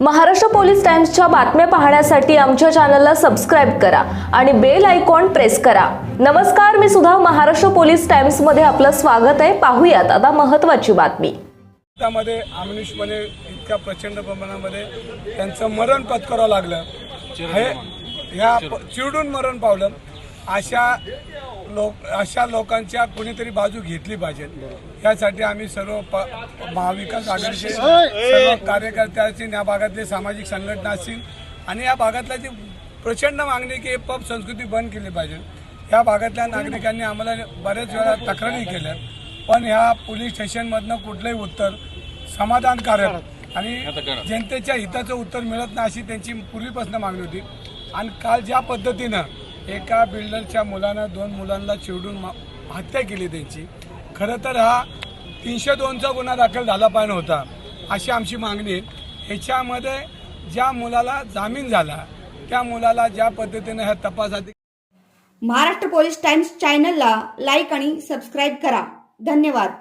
Maharashtra police टाइम्सच्या बातम्या पाहण्यासाठी आमच्या चॅनलला सबस्क्राईब करा आणि बेल आयकॉन प्रेस करा. नमस्कार मी सुद्धा महाराष्ट्र पोलीस टाइम्समध्ये आपलं स्वागत आहे. पाहूयात आता महत्वाची बातमी. त्यामध्ये आमिषपणे इतक्या प्रचंड प्रमाणामध्ये त्यांचं मरण पत्करावं लागलं. हे ह्या चिरडून मरण पावलं. अशा लोक अशा लोकांच्या कोणीतरी बाजू घेतली पाहिजे. यासाठी आम्ही सर्व महाविकास आघाडीचे सर्व कार्यकर्ते असतील या भागातले सामाजिक संघटना असतील आणि या भागातल्या जी प्रचंड मागणी की पब संस्कृती बंद केली पाहिजे. या भागातल्या नागरिकांनी आम्हाला बऱ्याच वेळा तक्रारी केल्या. पण ह्या पोलीस स्टेशनमधनं कुठलंही उत्तर समाधानकारक आणि जनतेच्या हिताचं उत्तर मिळत नाही अशी त्यांची पूर्वीपासून मागणी होती. आणि काल ज्या पद्धतीनं एका बिल्डरच्या मुलानं दोन मुलांना चिरडून हत्या केली त्यांची. खरं तर हा तीनशे दोनचा गुन्हा दाखल झाला पाहिजे होता अशी आमची मागणी आहे. ह्याच्यामध्ये ज्या मुलाला जामीन झाला त्या मुलाला ज्या पद्धतीने ह्या तपासात महाराष्ट्र पोलीस टाइम्स चॅनलला लाईक आणि सबस्क्राईब करा. धन्यवाद.